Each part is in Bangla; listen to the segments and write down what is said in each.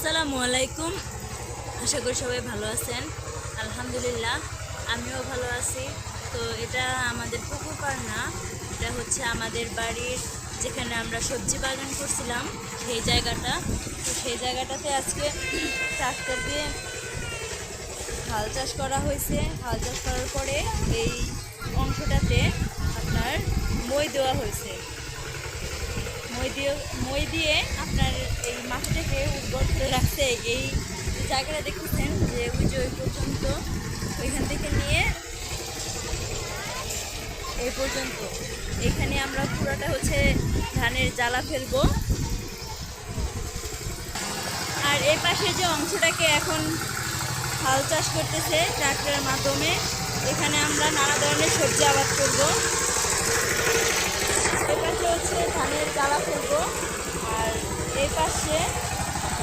আসসালামু আলাইকুম। আশা করি সবাই ভালো আছেন। আলহামদুলিল্লাহ, আমিও ভালো আছি। তো এটা আমাদের পুকুর পাড় না, এটা হচ্ছে আমাদের বাড়ির যেখানে আমরা সবজি বাগান করছিলাম, সেই জায়গাটা। তো সেই জায়গাটাতে আজকে ট্রাক্টর দিয়ে হাল চাষ করা হয়েছে। হাল চাষ করার পরে এই অংশটাতে আপনার মই দেওয়া হয়েছে। মই দিয়ে আপনার এই মাটিটাকে উর্বর করে রাখছে। এই জায়গাটা দেখতেছেন যে ওই যে ওই পর্যন্ত ওইখান থেকে নিয়ে এই পর্যন্ত। এখানে আমরা পুরোটা হচ্ছে ধানের জ্বালা ফেলব। আর এই পাশে যে অংশটাকে এখন হাল চাষ করতেছে ট্রাক্টরের মাধ্যমে, এখানে আমরা নানা ধরনের সবজি আবাদ করব। এই পাশে হচ্ছে ধানের জ্বালা ফেলব আর এই পাশে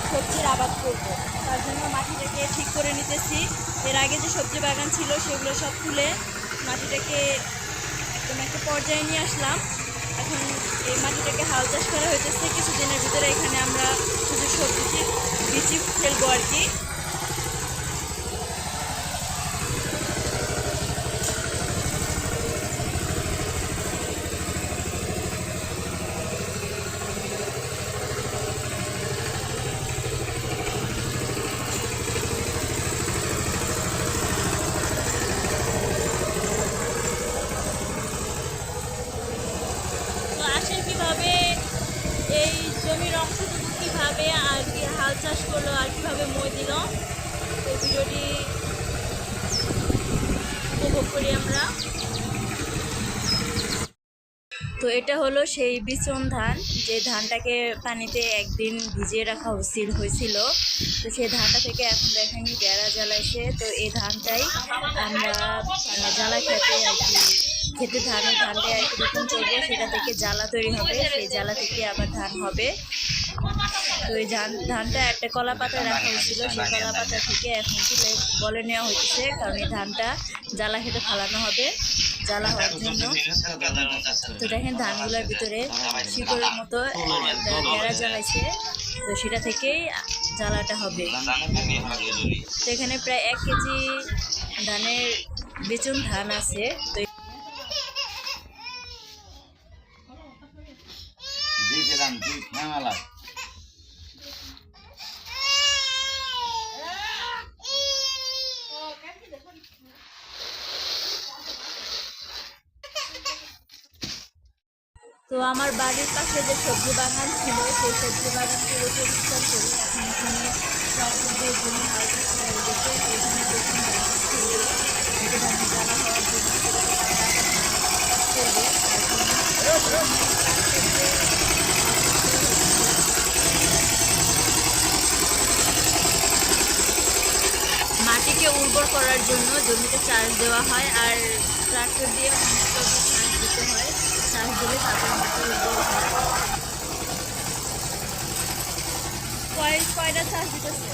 সবজির আবাদ করব। তার জন্য মাটিটাকে ঠিক করে নিতেছি। এর আগে যে সবজি বাগান ছিল সেগুলো সব তুলে মাটিটাকে একদম একটা পর্যায়ে নিয়ে আসলাম। এখন এই মাটিটাকে হাল চাষ করা হইতেছে। কিছুদিনের ভিতরে এখানে আমরা শুধু সবজি বিচি ফেলব আর কি তো আসেন কীভাবে এই জমির অংশটুকু কীভাবে আর কি হাল চাষ করল আর কীভাবে মই দিল, এই ভিডিওটি উপভোগ করি আমরা। তো এটা হলো সেই বিচন ধান, যে ধানটাকে পানিতে একদিন ভিজিয়ে রাখা উচিত হয়েছিল। তো সেই ধানটা থেকে এখন দেখেন, বেড়া জ্বালাইছে। তো এই ধানটাই আমরা জ্বালা খেতে আর কি খেতে ধানের ধানটা রোপণ করব সেটা থেকে জ্বালা তৈরি হবে, সেই জ্বালা থেকে আবার ধান হবে। তো এই ধান, ধানটা একটা কলা পাতা রাখা হয়েছিল, সেই কলা পাতা থেকে এখন তুলে বলে নেওয়া হয়েছে কারণ এই ধানটা জ্বালা খেতে ফালানো হবে, জ্বালা হওয়ার জন্য। তো দেখেন ধানগুলোর ভিতরে শিকড়ের মতো বেড়া জ্বালাইছে, তো সেটা থেকেই জ্বালাটা হবে। তো এখানে প্রায় এক কেজি ধানের বেচন ধান আছে, তো দিয়েছিলাম তুই খেয়ালা তো আমার বাড়ির পাশে যে সবজি বাগান ছিল, সেই সবজি বাগান পুরো পরিষ্কার করে এখন এখানে জমি হাল চাষ হয়ে গেছে এখানে দেখুন জন্য জন্য উর্বর করার জন্য জমিতে চাষ দেওয়া হয় আর ট্রাক্টর দিয়ে অনেক দিতে হয়। দিলে তারপর মাটি উর্বর হয়। কয় কয়টা চাষ দিতেছে?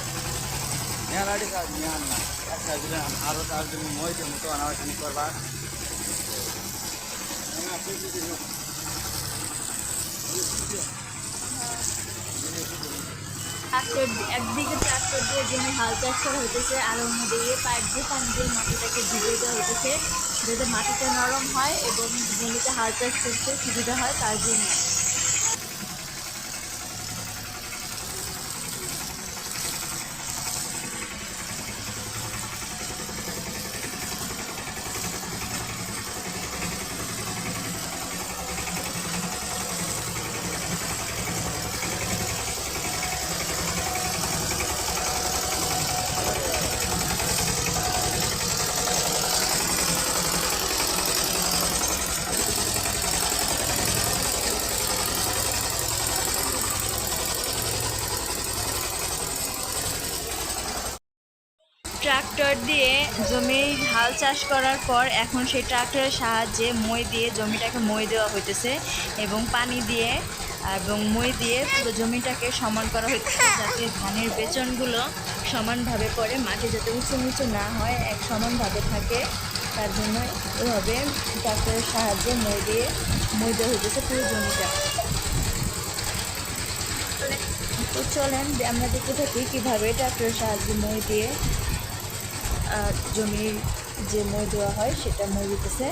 মেলাটি কাজ নিয়ে আন না। একটা দিলে আরও চার দিন মই দিয়ে মতো আনারখানি করবা? না, তুই যদি দিস। ট্রাক্টর একদিকে ট্রাক্টর দিয়ে জমি হাল চাষ করা হইতেছে, আর অন্যদিকে পাইপ দিয়ে পানি দিয়ে মাটিটাকে ভিজিয়ে দেওয়া হইতেছে, যাতে মাটিটা নরম হয় এবং জমিতে হাল চাষ করতে সুবিধা হয়, তার জন্য। ট্রাক্টর দিয়ে জমি হাল চাষ করার পর এখন সেই ট্রাক্টরের সাহায্যে মই দিয়ে জমিটাকে মই দেওয়া হইতেছে এবং পানি দিয়ে এবং মই দিয়ে পুরো জমিটাকে সমান করা হইতেছে যাতে ধানের বেচনগুলো সমানভাবে পড়ে, মাটি যাতে উঁচু নিচু না হয়, এক সমানভাবে থাকে। তার জন্য এভাবে ট্রাক্টরের সাহায্যে মই দিয়ে মই দেওয়া হইতেছে পুরো জমিটা। তো চলেন, আমরা দেখতে থাকি কীভাবে ট্রাক্টরের সাহায্যে মই দিয়ে জমির যে মই দেওয়া হয় সেটা মই দিতেছে।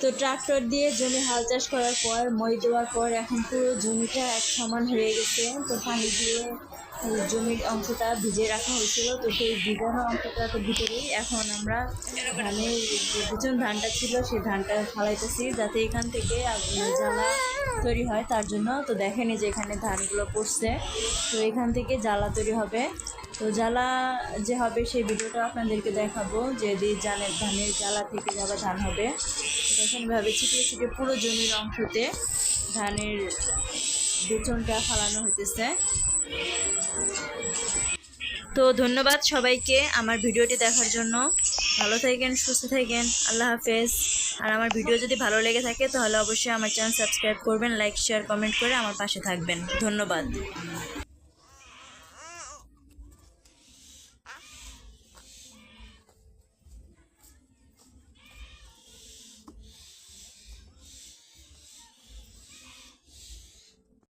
তো ট্রাক্টর দিয়ে জমি হাল চাষ করার পর মই দেওয়ার পর এখন পুরো জমিটা এক সমান হয়ে গেছে। তো পানি দিয়ে জমির অংশটা ভিজে রাখা হয়েছিল। তো সেই ভিজানো অংশটা তো ভিতরেই। এখন আমরা ধানের বিচন ধানটা ছিল সেই ধানটা ফালাইতেছি যাতে এখান থেকে জ্বালা তৈরি হয় তার জন্য। তো দেখেনি যে এখানে ধানগুলো পড়ছে। তো এখান থেকে জ্বালা তৈরি হবে। তো জ্বালা যে হবে সেই ভিডিওটা আপনাদেরকে দেখাবো যে জানের ধানের জ্বালা থেকে যাবে ধান হবে। দেখেন এভাবে ছিটিয়ে ছিটিয়ে পুরো জমির অংশতে ধানের বেচনটা ফালানো হইতেছে। তো ধন্যবাদ সবাইকে আমার ভিডিওটি দেখার জন্য। ভালো থাকেন, সুস্থ থাকেন, আল্লাহ হাফেজ। আর আমার ভিডিও যদি ভালো লেগে থাকে তাহলে অবশ্যই আমার চ্যানেল সাবস্ক্রাইব করবেন, লাইক, শেয়ার, কমেন্ট করে আমার পাশে থাকবেন। ধন্যবাদ।